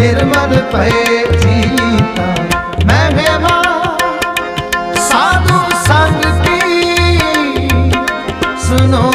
ਨਿਰਮਲ ਭਏ ਜੀਤਾ। ਮੈਂ ਵੇਵਾ ਸਾਧੂ ਸੰਗ ਕੀ ਸੁਨੋ